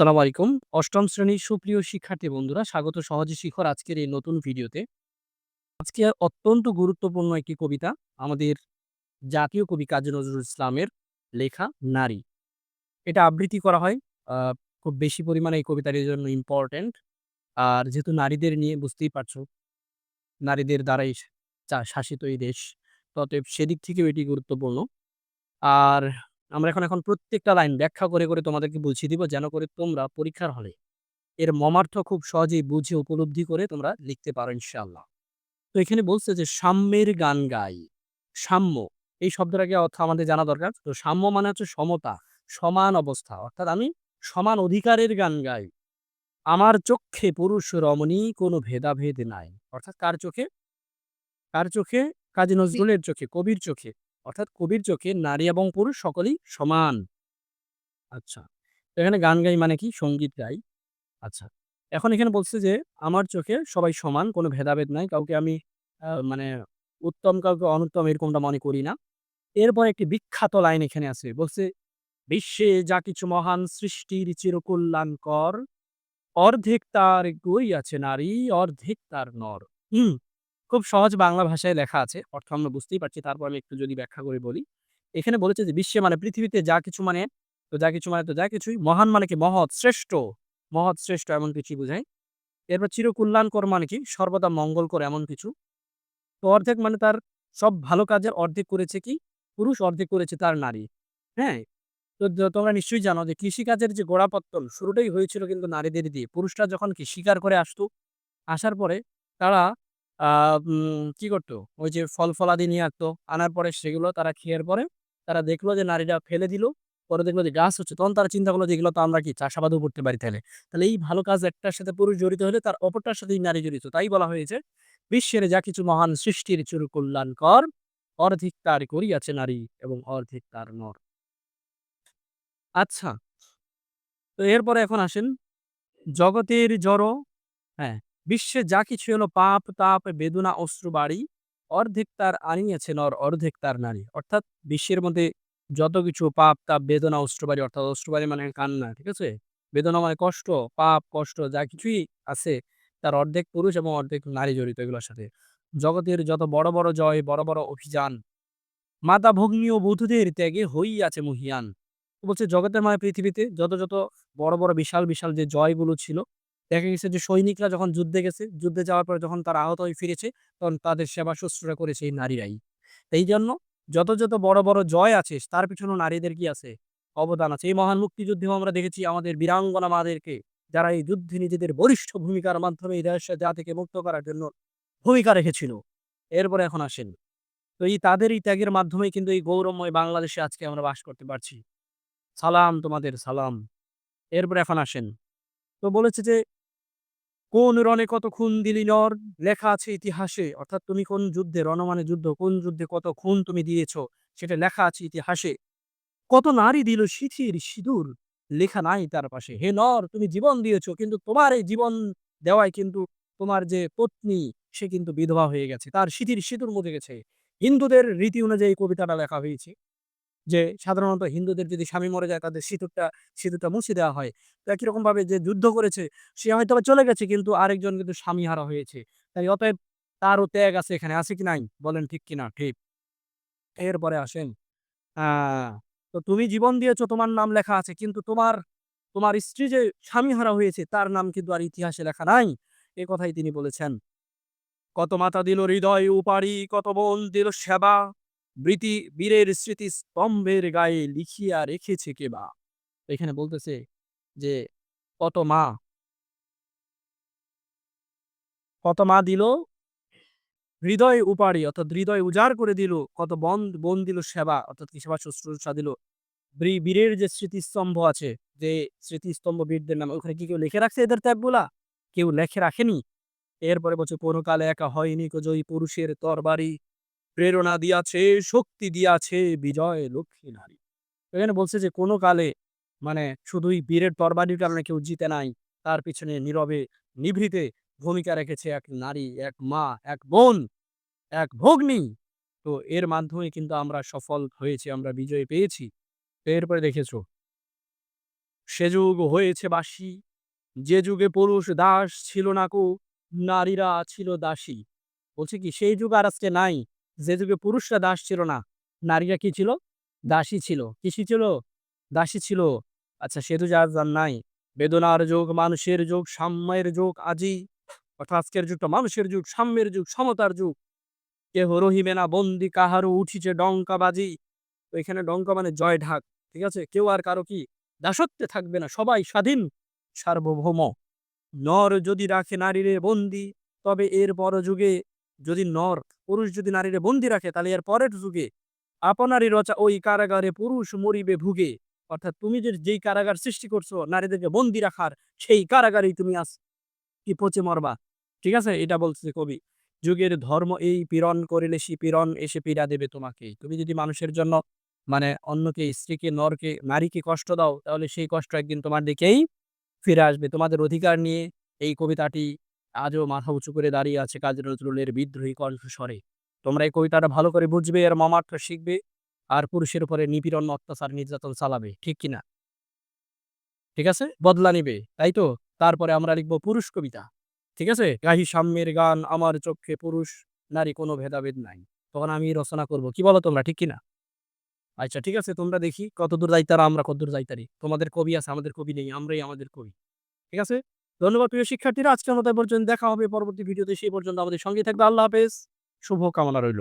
আসসালামু আলাইকুম। অষ্টম শ্রেণির সুপ্রিয় শিক্ষার্থী বন্ধুরা, স্বাগত সহজে শিখর আজকের এই নতুন ভিডিওতে। আজকে অত্যন্ত গুরুত্বপূর্ণ একটি কবিতা আমাদের জাতীয় কবি কাজী নজরুল ইসলামের লেখা 'নারী'। এটা আবৃত্তি করা হয়। খুব বেশি পরিমাণে এই কবিতার জন্য ইম্পোর্টেন্ট। আর যেহেতু নারীদের নিয়ে বুঝতেই পারছ, নারীদের দ্বারাই শাসিত এই দেশ। তো অতএব সেদিক থেকেও এটি গুরুত্বপূর্ণ। আর আমরা এখন, এখন প্রত্যেকটা লাইন ব্যাখ্যা করে, করে তোমাদেরকে বুঝিয়ে দিব যেন করে তোমরা পরীক্ষার হলে এর মমার্থ খুব সহজেই বুঝে উপলব্ধি করে তোমরা লিখতে পারো ইনশাআল্লাহ। তো এখানে বলছে যে সাম্যের গান গাই। সাম্য এই শব্দটাকে অর্থ আমাদের জানা দরকার। তো সাম্য মানে হচ্ছে সমতা, সমান অবস্থা। অর্থাৎ আমি সমান অধিকারের গান গাই। আমার চক্ষে পুরুষ রমণী কোনো ভেদাভেদ নাই। অর্থাৎ কার চোখে? কার চোখে? কাজী নজরুলের চোখে, কবির চোখে। অর্থাৎ কবির চোখে নারী এবং পুরুষ সকলেই সমান। আচ্ছা। এখানে গান গাই মানে কি? সংগীত গাই। আচ্ছা। এখন এখানে বলছে যে আমার চোখে সবাই সমান, কোনো ভেদাভেদ নাই। কাউকে আমি মানে উত্তম কাউকে অনুত্তম এরকমটা মনে করি না। এরপর একটি বিখ্যাত লাইন এখানে আছে। বলছে, "বিশ্বে যা কিছু মহান সৃষ্টির চিরকল্যাণকর, অর্ধেক তার গই আছে নারী, অর্ধেক তার নর।" হুম? খুব সহজ বাংলা ভাষায় লেখা আছে। অর্থ আমরা বুঝতেই পারছি। তারপর আমি একটু যদি ব্যাখ্যা করে বলি। এখানে বলেছে যে বিশ্বে মানে পৃথিবীতে যা কিছু মানে, তো যা কিছু মানে তো যা কিছুই। মহান মানে কি? মহৎ, শ্রেষ্ঠ। মহৎ, শ্রেষ্ঠ এমন কিছুই বুঝায়। এরপর চিরকল্যাণকর মানে কি? সর্বদা মঙ্গলকর এমন কিছু। তো অর্ধেক মানে তার সব ভালো কাজের অর্ধেক করেছে কি? পুরুষ, অর্ধেক করেছে তার নারী। হ্যাঁ? তো তোমরা নিশ্চয়ই জানো যে কৃষিকাজের যে গোড়াপত্তন শুরুটাই হয়েছিল কিন্তু নারীদের দিয়ে। পুরুষরা যখন কি শিকার করে আসতো, আসার পরে তারা কি করতো ওই যে ফল-ফলাদি নিয়ে আসতো। আনার পরে সেগুলো তারা খেয়ার পরে তারা দেখল যে নারীরা ফেলে দিল। পরে দেখল যে গাছ হচ্ছে। তখন তারা চিন্তা করল যে এগুলো তো আমরা কি চাষাবাদও করতে পারি তাহলে তাহলে এই ভালো কাজ একটার সাথে পুরুষ জড়িত হলে তার অপরটার সাথেই নারী জড়িত। তাই বলা হয়েছে, "বিশ্বের যা কিছু মহান সৃষ্টির চিরকল্যাণকর, অর্ধেক তার করিয়াছে নারী এবং অর্ধেক তার নর।" আচ্ছা। তো এরপরে এখন আসেন, জগতের জড় হ্যাঁ, বিশ্বে যা কিছু হলো পাপ, তাপ, বেদনা, অশ্রু বাড়ি, অর্ধেক তার আনিয়াছে নর, অর্ধেক তার নারী। অর্থাৎ বিশ্বের মধ্যে যত কিছু পাপ, তাপ, বেদনা, অশ্রুবাড়ি অর্থাৎ অশ্রুবাড়ি মানে কান্না, ঠিক আছে? বেদনা মানে কষ্ট, পাপ, কষ্ট যা কিছুই আছে তার অর্ধেক পুরুষ এবং অর্ধেক নারী জড়িত এগুলোর সাথে। জগতের যত বড়, বড় জয়, বড়, বড় অভিযান, মাতা ভগ্নী ও বধূদের ত্যাগে হইয়াছে মহীয়ান। বলছে জগতের মানে পৃথিবীতে যত, যত বড়, বড় বিশাল, বিশাল যে জয়গুলো ছিল, দেখা গেছে যে সৈনিকরা যখন যুদ্ধে গেছে, যুদ্ধে যাওয়ার পরে যখন তারা আহত হয়ে ফিরেছে, তখন তাদের সেবা শুশ্রূষা করেছে এই নারীরাই। এই জন্য যত, যত বড়, বড় জয় আছে তার পিছনেও নারীদের কি আছে? অবদান আছে। এই মহান মুক্তিযুদ্ধেও আমরা দেখেছি আমাদের বীরাঙ্গনা মাদেরকে যারা এই যুদ্ধে নিজেদের বরিষ্ঠ ভূমিকার মাধ্যমে এই দেশ জাতিকে মুক্ত করার জন্য ভূমিকা রেখেছিল। এরপরে এখন আসেন। তো এই তাদের এই ত্যাগের মাধ্যমে কিন্তু এই গৌরবময় বাংলাদেশে আজকে আমরা বাস করতে পারছি। সালাম তোমাদের সালাম। এরপরে এখন আসেন। তো বলেছে যে, "কোন রণে কত খুন দিলি নর, লেখা আছে ইতিহাসে।" অর্থাৎ তুমি কোন যুদ্ধে, রণ মানে যুদ্ধ, কোন যুদ্ধে কত খুন তুমি দিয়েছ, সেটা লেখা আছে ইতিহাসে। কত নারী দিল সিথির সিঁদুর, লেখা নাই তার পাশে। হে নর তুমি জীবন দিয়েছ কিন্তু তোমার এই জীবন দেওয়ায় কিন্তু তোমার যে পত্নী সে কিন্তু বিধবা হয়ে গেছে। তার সিথির সিঁদুর মুছে গেছে। হিন্দুদের রীতি অনুযায়ী কবিতাটা লেখা হয়েছে। যে সাধারণত হিন্দুদের যদি স্বামী মরে যায় তাদের সিঁদুরটা সিঁদুরটা মুছে দেওয়া হয়। তো একই যে যুদ্ধ করেছে সে হয়তোবা চলে গেছে কিন্তু আরেকজন কিন্তু স্বামী হারা হয়েছে। তাই অতএব তারও ত্যাগ আছে এখানে, আছে কি নাই? বলেন ঠিক কিনা? ঠিক। এরপরে আসেন, তো তুমি জীবন দিয়েছ তোমার নাম লেখা আছে কিন্তু তোমার, তোমার স্ত্রী যে স্বামী হারা হয়েছে তার নাম কিন্তু আর ইতিহাসে লেখা নাই। এ কথাই তিনি বলেছেন। কত মাতা দিল হৃদয় উপাড়ি, কত বোন দিল সেবা, বৃতি বীরের স্মৃতি স্তম্ভের গায়ে লিখিয়া রেখেছে কে বা? এখানে বলতেছে যে কত মা কত মা দিল হৃদয় উপাড়ি অর্থাৎ হৃদয় উজাড় করে দিল, কত বন বোন দিল সেবা অর্থাৎ কি সেবা শুশ্রূষা দিল। বীরের যে স্মৃতিস্তম্ভ আছে, যে স্মৃতিস্তম্ভ বীরদের নামে ওখানে কি কেউ লিখে রাখছে এদের ত্যাগগুলা? কেউ লেখে রাখেনি। এরপরে বলছে কোনকালে একা হয়নি জয়ী পুরুষের তরবারি, প্রেরণা দিয়াছে, শক্তি দিয়াছে বিজয় লক্ষ্মী নারী। এখানে বলছে যে কোনো কালে মানে শুধুই বীরের তরবারির কারণে কেউ জিতে নাই। তার পিছনে নীরবে নিভৃতে ভূমিকা রেখেছে এক নারী, এক মা, এক বোন, এক ভগ্নী। তো এর মাধ্যমে কিন্তু আমরা সফল হয়েছি, আমরা বিজয় পেয়েছি। এরপরে দেখেছ সে যুগ হয়েছে বাসি যে যুগে পুরুষ দাস ছিল না কো নারীরা ছিল দাসী বলছে কি সেই যুগ আর আজকে নাই যে যুগে পুরুষরা দাস ছিল না, নারীরা কি ছিল? দাসী ছিল। কিসি ছিল? দাসী ছিল। আচ্ছা সে তো যা আর নাই। বেদনার যুগ, মানুষের যুগ, সাম্যের যুগ, আজি। অর্থাৎ আজকের যুগটা মানুষের যুগ, সাম্যের যুগ, সমতার যুগ। কেহ রহিবে না বন্দি, কাহারও উঠিছে ডঙ্কা বাজি তো এখানে ডঙ্কা মানে জয় ঢাক, ঠিক আছে? কেউ আর কারও কি? দাসত্বে থাকবে না, সবাই স্বাধীন, সার্বভৌম। নর যদি রাখে নারীরে বন্দি, তবে এর পর যুগে যদি নর পুরুষ যদি নারীরে বন্দি রাখে, তাহলে এর পরের যুগে আপনারই রচা ওই কারাগারে পুরুষ মরিবে ভুগে। অর্থাৎ তুমি যে, যেই কারাগার সৃষ্টি করছ, নারীদেরকে বন্দি রাখার সেই কারাগারেই তুমি আস কি পচে মরবা। ঠিক আছে? এটা বলছে কবি, যুগের ধর্ম এই পীড়ন করিলে সে পীড়ন এসে পীড়া দেবে তোমাকে। তুমি যদি মানুষের জন্য মানে অন্যকে, স্ত্রীকে, নরকে, নারীকে কষ্ট দাও, তাহলে সেই কষ্ট একদিন তোমার দিকেই ফিরে আসবে। তোমাদের অধিকার নিয়ে এই কবিতাটি আজও মাথা উঁচু করে দাঁড়িয়ে আছে কাজী নজরুলের বিদ্রোহী কণ্ঠস্বরে। তোমরা এই কবিতাটা ভালো করে বুঝবে, এর মমার্থ শিখবে আর পুরুষের উপরে নিপীড়ন, অত্যাচার, নির্যাতন চালাবে, ঠিক কিনা? ঠিক আছে? বদলা নিবে, তাই তো? তারপরে আমরা লিখব পুরুষ কবিতা। ঠিক আছে? গাহি সাম্যের গান, আমার চোখে পুরুষ, নারী কোনো ভেদাভেদ নাই। তখন আমি রচনা করব, কি বলো তোমরা, ঠিক কিনা? আচ্ছা ঠিক আছে, তোমরা দেখি কতদূর যাইতারা, আমরা কতদূর যাইতারি। তোমাদের কবি আছে, আমাদের কবি নেই, আমরাই আমাদের কবি। ঠিক আছে? ধন্যবাদ প্রিয় শিক্ষার্থীরা। আজকের মতো পর্যন্ত দেখা হবে। পরবর্তী ভিডিওতে সেই পর্যন্ত আমাদের সঙ্গে থাকবে। আল্লাহ হাফেজ। শুভ কামনা রইল।